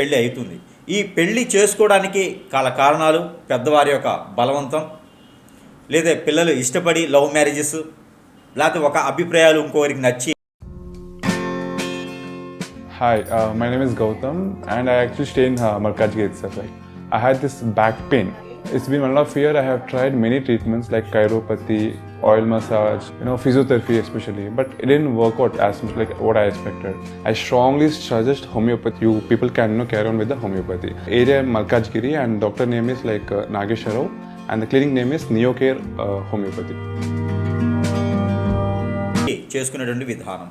పెళ్ళి అవుతుంది ఈ పెళ్ళి చేసుకోవడానికి కాల కారణాలు పెద్దవారి యొక్క బలవంతం లేదా పిల్లలు ఇష్టపడి లవ్ మ్యారేజెస్ లేకపోతే ఒక అభిప్రాయాలు ఇంకోరికి నచ్చి hi my name is Gautam and I actually stay in Markaz gate sir I had this back pain It's been one of year. I have tried many treatments like chiropathy, oil massage, you know, physiotherapy especially, but it didn't work out as much like what I expected. I strongly suggest homeopathy. You people can you know, carry on with the homeopathy. Area Malkajgiri, and doctor name is like uh, Nagesharov, and the clinic name is Neocare uh, Homeopathy. చేసుకునేటువంటి విధానం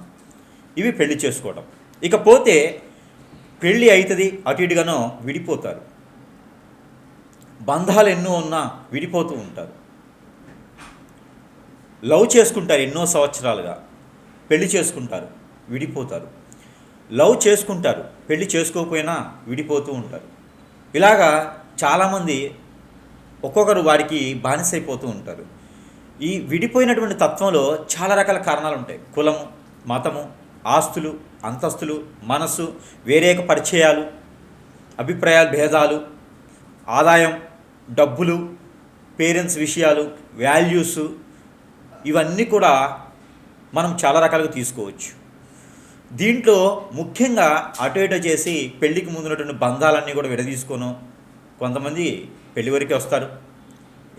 ఇవి పెళ్ళి చేసుకోవడం ఇకపోతే పెళ్ళి అవుతుంది అటు ఇటుగానో విడిపోతారు బంధాలు ఎన్నో ఉన్నా విడిపోతూ ఉంటారు. లవ్ చేసుకుంటారు ఎన్నో సంవత్సరాలుగా. పెళ్ళి చేసుకుంటారు విడిపోతారు. లవ్ చేసుకుంటారు పెళ్ళి చేసుకోకపోయినా విడిపోతూ ఉంటారు. ఇలాగా చాలామంది ఒక్కొక్కరు వారికి బానిసైపోతూ ఉంటారు. ఈ విడిపోయినటువంటి తత్వంలో చాలా రకాల కారణాలు ఉంటాయి. కులము మతము ఆస్తులు అంతస్తులు మనస్సు వేరేక పరిచయాలు అభిప్రాయాలు భేదాలు ఆదాయం డబ్బులు పేరెంట్స్ విషయాలు వాల్యూస్ ఇవన్నీ కూడా మనం చాలా రకాలుగా తీసుకోవచ్చు. దీంట్లో ముఖ్యంగా అటు ఇటు చేసి పెళ్ళికి ముందున్నటువంటి బంధాలన్నీ కూడా విడదీసుకోను. కొంతమంది పెళ్ళి వరకే వస్తారు.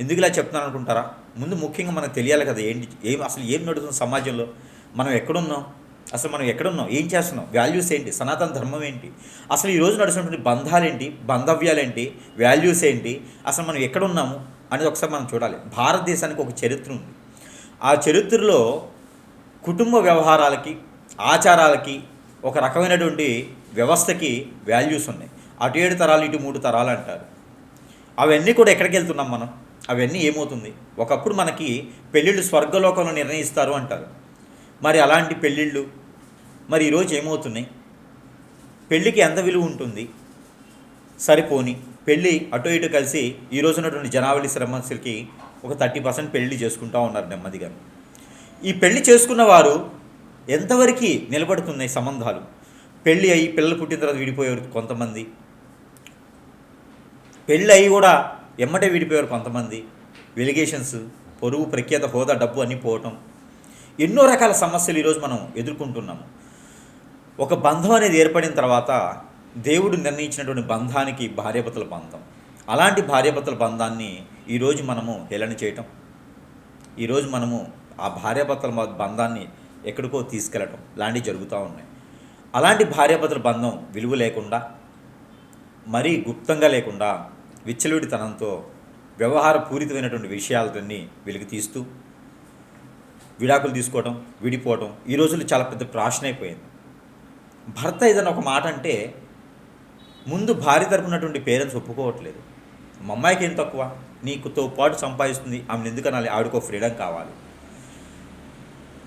ఎందుకు ఇలా చెప్తున్నాను అనుకుంటారా? ముందు ముఖ్యంగా మనకు తెలియాలి కదా ఏంటి ఏం అసలు ఏం నడుస్తుంది సమాజంలో? మనం ఎక్కడున్నాం? అసలు మనం ఎక్కడున్నాం? ఏం చేస్తున్నాం? వాల్యూస్ ఏంటి? సనాతన ధర్మం ఏంటి? అసలు ఈరోజు నడుస్తున్నటువంటి బంధాలేంటి? బంధవ్యాలేంటి? బంధవ్యాలు ఏంటి? వాల్యూస్ ఏంటి అసలు మనం ఎక్కడున్నాము? అనేది ఒకసారి మనం చూడాలి. భారతదేశానికి ఒక చరిత్ర ఉంది. ఆ చరిత్రలో కుటుంబ వ్యవహారాలకి ఆచారాలకి ఒక రకమైనటువంటి వ్యవస్థకి వాల్యూస్ ఉన్నాయి. అటు ఏడు తరాలు ఇటు మూడు తరాలు అంటారు. అవన్నీ కూడా ఎక్కడికి వెళ్తున్నాం మనం? అవన్నీ ఏమవుతుంది? ఒకప్పుడు మనకి పెళ్ళిళ్ళు స్వర్గలోకంలో నిర్ణయిస్తారు అంటారు. మరి అలాంటి పెళ్ళిళ్ళు మరి ఈరోజు ఏమవుతున్నాయి? పెళ్ళికి ఎంత విలువ ఉంటుంది? సరిపోని పెళ్ళి అటు ఇటు కలిసి ఈ రోజు ఉన్నటువంటి జనావళి శ్రమస్కి ఒక థర్టీ పర్సెంట్ పెళ్ళి చేసుకుంటూ ఉన్నారు నెమ్మదిగా ఈ పెళ్ళి చేసుకున్న వారు ఎంతవరకు నిలబడుతున్నాయి సంబంధాలు? పెళ్ళి అయ్యి పిల్లలు పుట్టిన తర్వాత విడిపోయేవారు కొంతమంది. పెళ్ళి అయ్యి కూడా ఎమ్మటే విడిపోయారు కొంతమంది. వెలిగేషన్స్ పొరుగు ప్రఖ్యాత హోదా డబ్బు అన్నీ పోవటం. ఎన్నో రకాల సమస్యలు ఈరోజు మనం ఎదుర్కొంటున్నాము. ఒక బంధం అనేది ఏర్పడిన తర్వాత దేవుడు నిర్ణయించినటువంటి బంధానికి భార్యాభర్తల బంధం. అలాంటి భార్యాభర్తల బంధాన్ని ఈరోజు మనము హేళన చేయటం. ఈరోజు మనము ఆ భార్యాభర్తల బంధాన్ని ఎక్కడికో తీసుకెళ్ళటం లాంటివి జరుగుతూ ఉన్నాయి. అలాంటి భార్యాభర్తల బంధం విలువ లేకుండా మరీ గుప్తంగా లేకుండా విచ్చలవిడితనంతో వ్యవహార పూరితమైనటువంటి విషయాలన్నీ వెలికి తీస్తూ విడాకులు తీసుకోవడం విడిపోవడం ఈ రోజుల్లో చాలా పెద్ద ప్రాషన్ అయిపోయింది భర్త ఏదైనా ఒక మాట అంటే ముందు భార్య తరపునటువంటి పేరెంట్స్ ఒప్పుకోవట్లేదు. మా అమ్మాయికి ఏం తక్కువ? నీకుతో పాటు సంపాదిస్తుంది ఆమెను ఎందుకనాలి? ఆవిడకో ఫ్రీడమ్ కావాలి.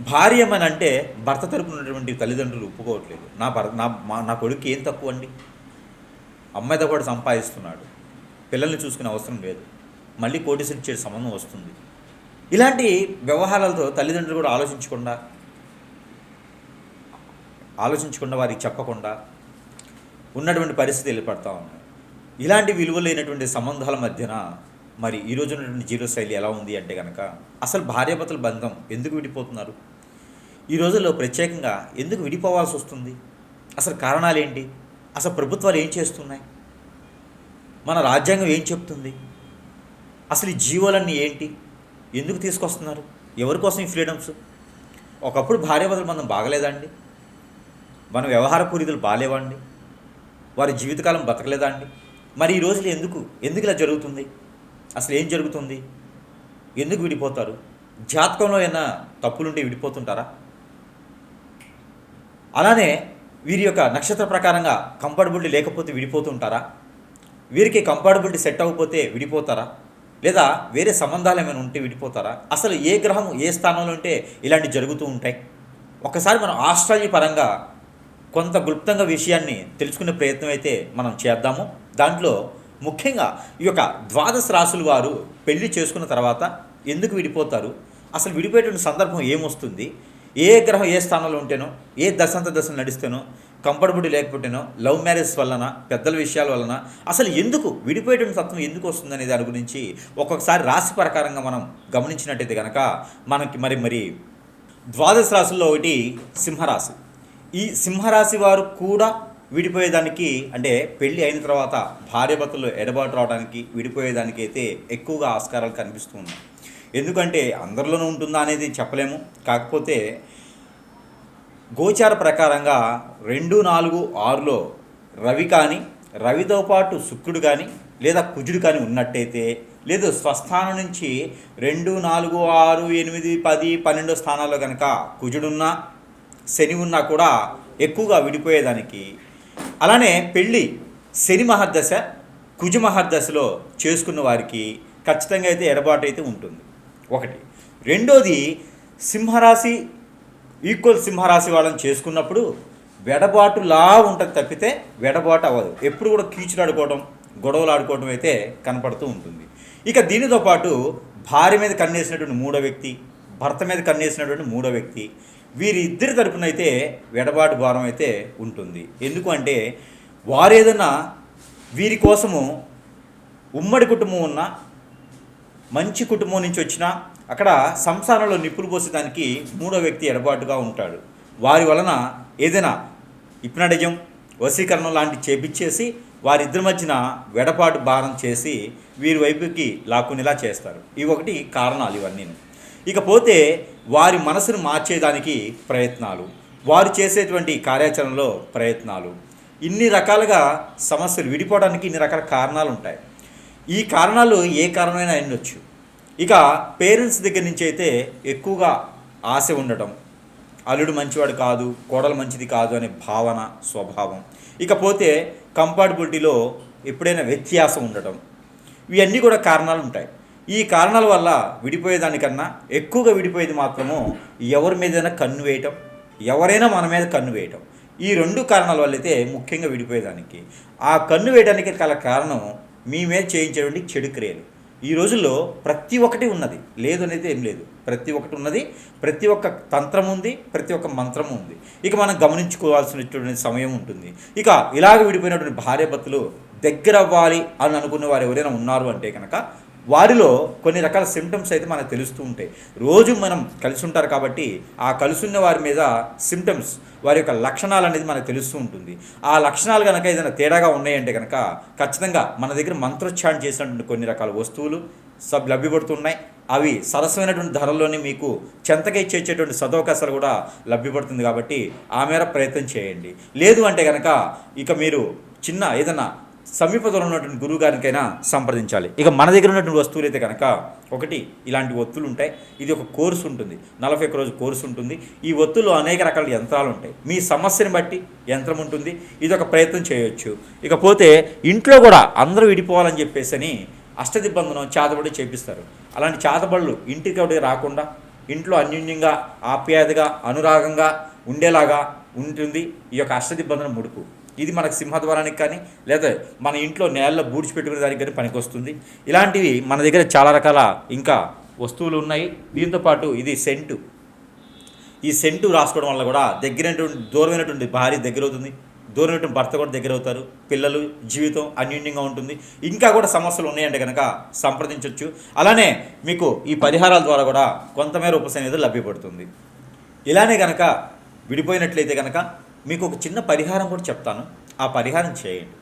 భార్య అని అంటే భర్త తరపునటువంటి తల్లిదండ్రులు ఒప్పుకోవట్లేదు. నా భర్త నా మా నా కొడుకు ఏం తక్కువ అండి? అమ్మాయితో కూడా సంపాదిస్తున్నాడు. పిల్లల్ని చూసుకునే అవసరం లేదు. మళ్ళీ కోటీసులు ఇచ్చే సంబంధం వస్తుంది. ఇలాంటి వ్యవహారాలతో తల్లిదండ్రులు కూడా ఆలోచించకుండా ఆలోచించకుండా వారికి చెప్పకుండా ఉన్నటువంటి పరిస్థితి వెళ్ళిపడతా ఉన్నాయి. ఇలాంటి విలువ లేనటువంటి సంబంధాల మధ్యన మరి ఈ రోజు ఉన్నటువంటి జీవనశైలి ఎలా ఉంది అంటే కనుక అసలు భార్యాభర్తల బంధం ఎందుకు విడిపోతున్నారు? ఈ రోజుల్లో ప్రత్యేకంగా ఎందుకు విడిపోవాల్సి వస్తుంది? అసలు కారణాలు ఏంటి? అసలు ప్రభుత్వాలు ఏం చేస్తున్నాయి? మన రాజ్యాంగం ఏం చెప్తుంది? అసలు ఈ జీవోలన్నీ ఏంటి? ఎందుకు తీసుకొస్తున్నారు? ఎవరి కోసం ఈ ఫ్రీడమ్స్? ఒకప్పుడు భార్యాభర్తల బంధం బాగలేదండి మన వ్యవహార పూరితులు బాగాలేవండి వారి జీవితకాలం బతకలేదా అండి? మరి ఈ రోజులు ఎందుకు? ఎందుకు ఇలా జరుగుతుంది? అసలు ఏం జరుగుతుంది? ఎందుకు విడిపోతారు? జాతకంలో ఏమైనా తప్పులుంటే విడిపోతుంటారా? అలానే వీరి యొక్క నక్షత్ర ప్రకారంగా కంఫర్టబిలిటీ లేకపోతే విడిపోతుంటారా? వీరికి కంఫర్టబిలిటీ సెట్ అవ్వకపోతే విడిపోతారా? లేదా వేరే సంబంధాలు ఏమైనా ఉంటే విడిపోతారా? అసలు ఏ గ్రహం ఏ స్థానంలో ఉంటే ఇలాంటివి జరుగుతూ ఉంటాయి? ఒకసారి మనం ఆస్ట్రాలజీ పరంగా కొంత గుప్తంగా విషయాన్ని తెలుసుకునే ప్రయత్నం అయితే మనం చేద్దాము. దాంట్లో ముఖ్యంగా ఈ యొక్క ద్వాదశ రాసుల వారు పెళ్ళి చేసుకున్న తర్వాత ఎందుకు విడిపోతారు? అసలు విడిపోయేటువంటి సందర్భం ఏమొస్తుంది? ఏ గ్రహం ఏ స్థానంలో ఉంటేనో ఏ దశంత దశలు నడిస్తేనో కంఫర్టబుల్ లేకపోతేనో లవ్ మ్యారేజ్ వలన పెద్దల విషయాల వలన అసలు ఎందుకు విడిపోయేటువంటి తత్వం ఎందుకు వస్తుంది అనే దాని గురించి ఒక్కొక్కసారి రాశి ప్రకారంగా మనం గమనించినట్టయితే కనుక మనకి మరి మరి ద్వాదశ రాశుల్లో ఒకటి సింహరాశి. ఈ సింహరాశి వారు కూడా విడిపోయేదానికి అంటే పెళ్ళి అయిన తర్వాత భార్యభర్తలు ఎడబాటు రావడానికి విడిపోయేదానికి అయితే ఎక్కువగా ఆస్కారాలు కనిపిస్తూ ఉన్నాయి. ఎందుకంటే అందరిలోనూ ఉంటుందా అనేది చెప్పలేము. కాకపోతే గోచార ప్రకారంగా రెండు నాలుగు ఆరులో రవి కానీ రవితో పాటు శుక్రుడు కానీ లేదా కుజుడు కానీ ఉన్నట్టయితే లేదు స్వస్థానం నుంచి రెండు నాలుగు ఆరు ఎనిమిది పది పన్నెండో స్థానాల్లో కనుక కుజుడున్నా శని ఉన్నా కూడా ఎక్కువగా విడిపోయేదానికి. అలానే పెళ్ళి శని మహర్దశ కుజ మహర్దశలో చేసుకున్న వారికి ఖచ్చితంగా అయితే ఎడబాటు అయితే ఉంటుంది. ఒకటి. రెండోది సింహరాశి ఈక్వల్ సింహరాశి వాళ్ళని చేసుకున్నప్పుడు వెడబాటులా ఉంటుంది తప్పితే వెడబాటు అవ్వదు. ఎప్పుడు కూడా కీచులాడుకోవడం గొడవలు ఆడుకోవడం అయితే కనపడుతూ ఉంటుంది. ఇక దీనితో పాటు భార్య మీద కన్నేసినటువంటి మూడో వ్యక్తి భర్త మీద కన్నేసినటువంటి మూడో వ్యక్తి వీరిద్దరి తరపున అయితే వెడబాటు భారం అయితే ఉంటుంది. ఎందుకంటే వారు ఏదైనా వీరి కోసము ఉమ్మడి కుటుంబం ఉన్న మంచి కుటుంబం నుంచి వచ్చినా అక్కడ సంసారంలో నిప్పులు పోసేదానికి మూడో వ్యక్తి ఎడబాటుగా ఉంటాడు. వారి వలన ఏదైనా ఇప్నడిజం వశీకరణం లాంటి చేపించేసి వారిద్దరి మధ్యన వెడపాటు భారం చేసి వీరి వైపుకి లాక్కునేలా చేస్తారు. ఇవి ఒకటి కారణాలు ఇవన్నీ ఇకపోతే వారి మనసును మార్చేదానికి ప్రయత్నాలు వారు చేసేటువంటి కార్యాచరణలో ప్రయత్నాలు. ఇన్ని రకాలుగా సమస్యలు విడిపోవడానికి ఇన్ని రకాల కారణాలు ఉంటాయి ఈ కారణాలు ఏ కారణమైనా ఉండొచ్చు ఇక పేరెంట్స్ దగ్గర నుంచి అయితే ఎక్కువగా ఆశ ఉండటం అల్లుడు మంచివాడు కాదు కోడలు మంచిది కాదు అనే భావన స్వభావం. ఇకపోతే కంపార్టబిలిటీలో ఎప్పుడైనా వ్యత్యాసం ఉండటం. ఇవన్నీ కూడా కారణాలు ఉంటాయి ఈ కారణాల వల్ల విడిపోయేదానికన్నా ఎక్కువగా విడిపోయేది మాత్రము ఎవరి మీదైనా కన్ను వేయటం ఎవరైనా మన మీద కన్ను వేయటం. ఈ రెండు కారణాల వల్ల అయితే ముఖ్యంగా విడిపోయేదానికి. ఆ కన్ను వేయడానికి గల కారణం మీ మీద చేయించేటువంటి చెడు క్రియలు. ఈ రోజుల్లో ప్రతి ఒక్కటి ఉన్నది. లేదు అనేది ఏం లేదు. ప్రతి ఒక్కటి ఉన్నది. ప్రతి ఒక్క తంత్రం ఉంది. ప్రతి ఒక్క మంత్రం ఉంది. ఇక మనం గమనించుకోవాల్సినటువంటి సమయం ఉంటుంది. ఇక ఇలాగ విడిపోయినటువంటి భార్యాభర్తలు దగ్గర అవ్వాలి అని అనుకున్న వారు ఎవరైనా ఉన్నారు అంటే కనుక వారిలో కొన్ని రకాల సిమ్టమ్స్ అయితే మనకు తెలుస్తూ ఉంటాయి. రోజు మనం కలిసి ఉంటారు కాబట్టి ఆ కలుసున్న వారి మీద సిమ్టమ్స్ వారి యొక్క లక్షణాలు అనేది మనకు తెలుస్తూ ఉంటుంది. ఆ లక్షణాలు కనుక ఏదైనా తేడాగా ఉన్నాయంటే కనుక ఖచ్చితంగా మన దగ్గర మంత్రోచ్చారణ చేసినటువంటి కొన్ని రకాల వస్తువులు సబ్ లభ్యపడుతున్నాయి. అవి సరసమైనటువంటి ధరల్లోనే మీకు చెంతగా ఇచ్చేటువంటి సదవకాశాలు కూడా లభ్యపడుతుంది కాబట్టి ఆ మేర ప్రయత్నం చేయండి. లేదు అంటే కనుక ఇక మీరు చిన్న ఏదైనా సమీప దూరంలో ఉన్నటువంటి గురువు గారికైనా సంప్రదించాలి. ఇక మన దగ్గర ఉన్నటువంటి వస్తువులు అయితే కనుక ఒకటి ఇలాంటి ఒత్తులు ఉంటాయి. ఇది ఒక కోర్సు ఉంటుంది. నలభై ఒక్క రోజు కోర్సు ఉంటుంది. ఈ ఒత్తుల్లో అనేక రకాల యంత్రాలు ఉంటాయి. మీ సమస్యని బట్టి యంత్రం ఉంటుంది. ఇది ఒక ప్రయత్నం చేయొచ్చు. ఇకపోతే ఇంట్లో కూడా అందరూ విడిపోవాలని చెప్పేసి అని అష్టదిబ్బంధనం చేతబడి చేపిస్తారు. అలాంటి చేతబడులు ఇంటికి ఒకటి రాకుండా ఇంట్లో అన్యోన్యంగా ఆప్యాయతగా అనురాగంగా ఉండేలాగా ఉంటుంది ఈ యొక్క అష్టదిబ్బంధనం ముడుపు. ఇది మనకు సింహద్వారానికి కానీ లేదా మన ఇంట్లో నేలలో బూడ్చిపెట్టుకునే దానికి కానీ పనికొస్తుంది. ఇలాంటివి మన దగ్గర చాలా రకాల ఇంకా వస్తువులు ఉన్నాయి. దీంతోపాటు ఇది సెంటు. ఈ సెంటు రాసుకోవడం వల్ల కూడా దగ్గరైనటువంటి దూరమైనటువంటి భార్య దగ్గర అవుతుంది దూరమైనటువంటి భర్త కూడా దగ్గర అవుతారు పిల్లలు జీవితం అన్యోన్యంగా ఉంటుంది. ఇంకా కూడా సమస్యలు ఉన్నాయంటే కనుక సంప్రదించవచ్చు అలానే మీకు ఈ పరిహారాల ద్వారా కూడా కొంతమేర ఉపశమనం లభ్యపడుతుంది. ఇలానే కనుక విడిపోయినట్లయితే కనుక మీకు ఒక చిన్న పరిహారం కూడా చెప్తాను. ఆ పరిహారం చేయండి.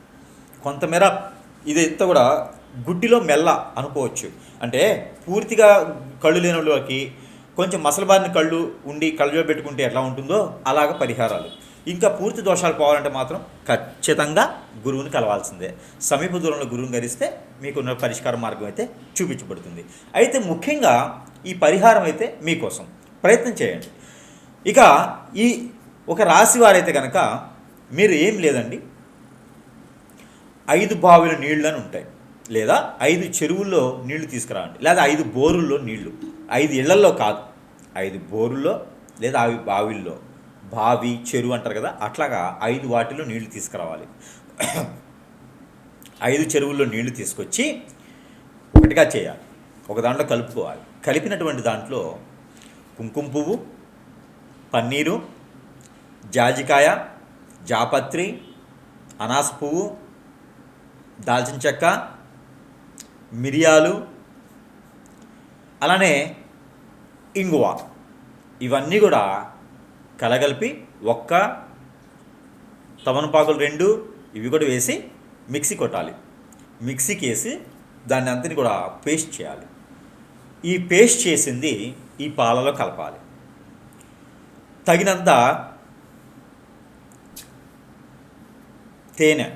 కొంతమేర ఇదంతా కూడా గుడ్డిలో మెల్ల అనుకోవచ్చు. అంటే పూర్తిగా కళ్ళు లేని వాళ్ళకి కొంచెం మసలబారిన కళ్ళు ఉండి కళ్ళలో పెట్టుకుంటే ఎట్లా ఉంటుందో అలాగ పరిహారాలు. ఇంకా పూర్తి దోషాలు పోవాలంటే మాత్రం ఖచ్చితంగా గురువుని కలవాల్సిందే. సమీప దూరంలో గురువుని గరిస్తే మీకున్న పరిష్కార మార్గం అయితే చూపించబడుతుంది. అయితే ముఖ్యంగా ఈ పరిహారం అయితే మీకోసం. ప్రయత్నం చేయండి. ఇక ఈ ఒక రాశి వారైతే కనుక మీరు ఏం లేదండి. ఐదు బావిల నీళ్ళు అని ఉంటాయి. లేదా ఐదు చెరువుల్లో నీళ్ళు తీసుకురావండి. లేదా ఐదు బోరుల్లో నీళ్ళు ఐదు ఇళ్ళల్లో కాదు. ఐదు బోరుల్లో లేదా అవి బావిల్లో. బావి చెరువు అంటారు కదా అట్లాగా ఐదు వాటిలో నీళ్ళు తీసుకురావాలి. ఐదు చెరువుల్లో నీళ్ళు తీసుకొచ్చి ఒకటిగా చేయాలి. ఒక దాంట్లో కలుపుకోవాలి. కలిపినటువంటి దాంట్లో కుంకుమ పువ్వు పన్నీరు జాజికాయ జాపత్రి అనాస పువ్వు దాల్చిన చెక్క మిరియాలు అలానే ఇంగువ. ఇవన్నీ కూడా కలగలిపి ఒక్క తమనపాకులు రెండు ఇవి కూడా వేసి మిక్సీ కొట్టాలి. మిక్సీకి వేసి దాన్ని అంతని కూడా పేస్ట్ చేయాలి. ఈ పేస్ట్ చేసింది ఈ పాలలో కలపాలి. తగినంత తేనె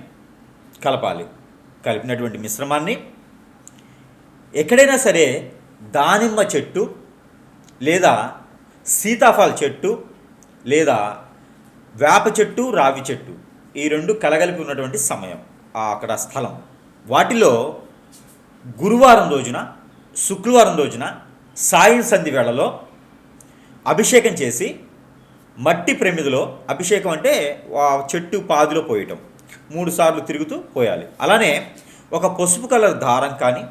కలపాలి. కలిపినటువంటి మిశ్రమాన్ని ఎక్కడైనా సరే దానిమ్మ చెట్టు లేదా సీతాఫల చెట్టు లేదా వేప చెట్టు రావి చెట్టు ఈ రెండు కలగలిపి ఉన్నటువంటి సమయం ఆ అక్కడ స్థలం. వాటిలో గురువారం రోజున శుక్రవారం రోజున సాయం సంధి వేళలో అభిషేకం చేసి మట్టి ప్రమిదిలో అభిషేకం అంటే చెట్టు పాదిలో పోయటం. మూడు సార్లు తిరుగుతూ పోయాలి. అలానే ఒక పసుపు కలర్ దారం కానీ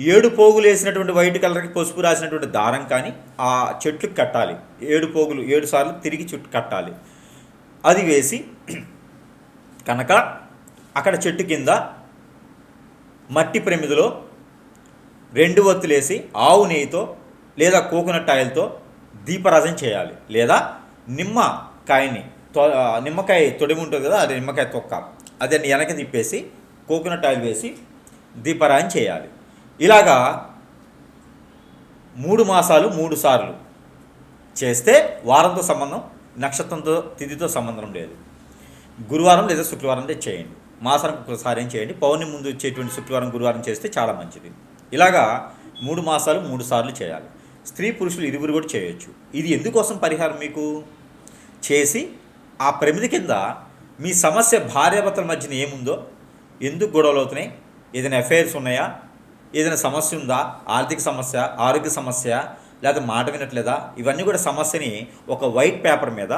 ఏడు పోగులు వేసినటువంటి వైట్ కలర్కి పసుపు రాసినటువంటి దారం కానీ ఆ చెట్టుకి కట్టాలి. ఏడు పోగులు ఏడు సార్లు తిరిగి చుట్టు కట్టాలి. అది వేసి కనుక అక్కడ చెట్టు కింద మట్టి ప్రమిదిలో రెండు ఒత్తులేసి ఆవు నెయ్యితో లేదా కోకోనట్ ఆయిల్తో దీపరాజన చేయాలి. లేదా నిమ్మకాయని తొ- నిమ్మకాయ తొడిమి ఉంటుంది కదా అది నిమ్మకాయ తొక్క. అదే వెనక తిప్పేసి కోకోనట్ ఆయిల్ వేసి దీపారాయణ చేయాలి. ఇలాగా మూడు మాసాలు మూడు సార్లు చేస్తే వారంతో సంబంధం నక్షత్రంతో తిథితో సంబంధం లేదు. గురువారం లేదా శుక్రవారం చేయండి. మాసానికి ఒకసారి ఏం చేయండి? పౌర్ణమి ముందు వచ్చేటువంటి శుక్రవారం గురువారం చేస్తే చాలా మంచిది. ఇలాగా మూడు మాసాలు మూడు సార్లు చేయాలి. స్త్రీ పురుషులు ఇరువురు కూడా చేయొచ్చు. ఇది ఎందుకోసం పరిహారం మీకు? చేసి ఆ ప్రమిది కింద మీ సమస్య భార్యాభర్తల మధ్యన ఏముందో ఎందుకు గొడవలు అవుతున్నాయి ఏదైనా అఫైర్స్ ఉన్నాయా ఏదైనా సమస్య ఉందా ఆర్థిక సమస్య ఆరోగ్య సమస్య లేదా మాట వినట్లేదా ఇవన్నీ కూడా సమస్యని ఒక వైట్ పేపర్ మీద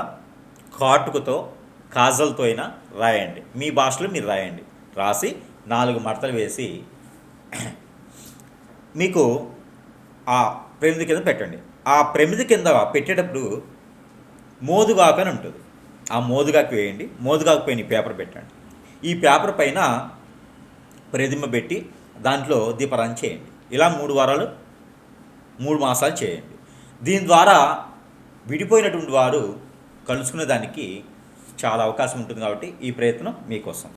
కాటుకతో కాజల్తో అయినా రాయండి. మీ భాషలో మీరు రాయండి. రాసి నాలుగు మడతలు వేసి మీకు ఆ ప్రమిది కింద పెట్టండి. ఆ ప్రమిది కింద పెట్టేటప్పుడు మోదుగాకు అని ఉంటుంది. ఆ మోదుగాకు వేయండి. మోదుగాకు పైన పేపర్ పెట్టండి. ఈ పేపర్ పైన ప్రతిమ పెట్టి దాంట్లో దీపారాధన చేయండి. ఇలా మూడు వారాలు మూడు మాసాలు చేయండి. దీని ద్వారా విడిపోయినటువంటి వారు కలుసుకునే దానికి చాలా అవకాశం ఉంటుంది కాబట్టి ఈ ప్రయత్నం మీకోసం.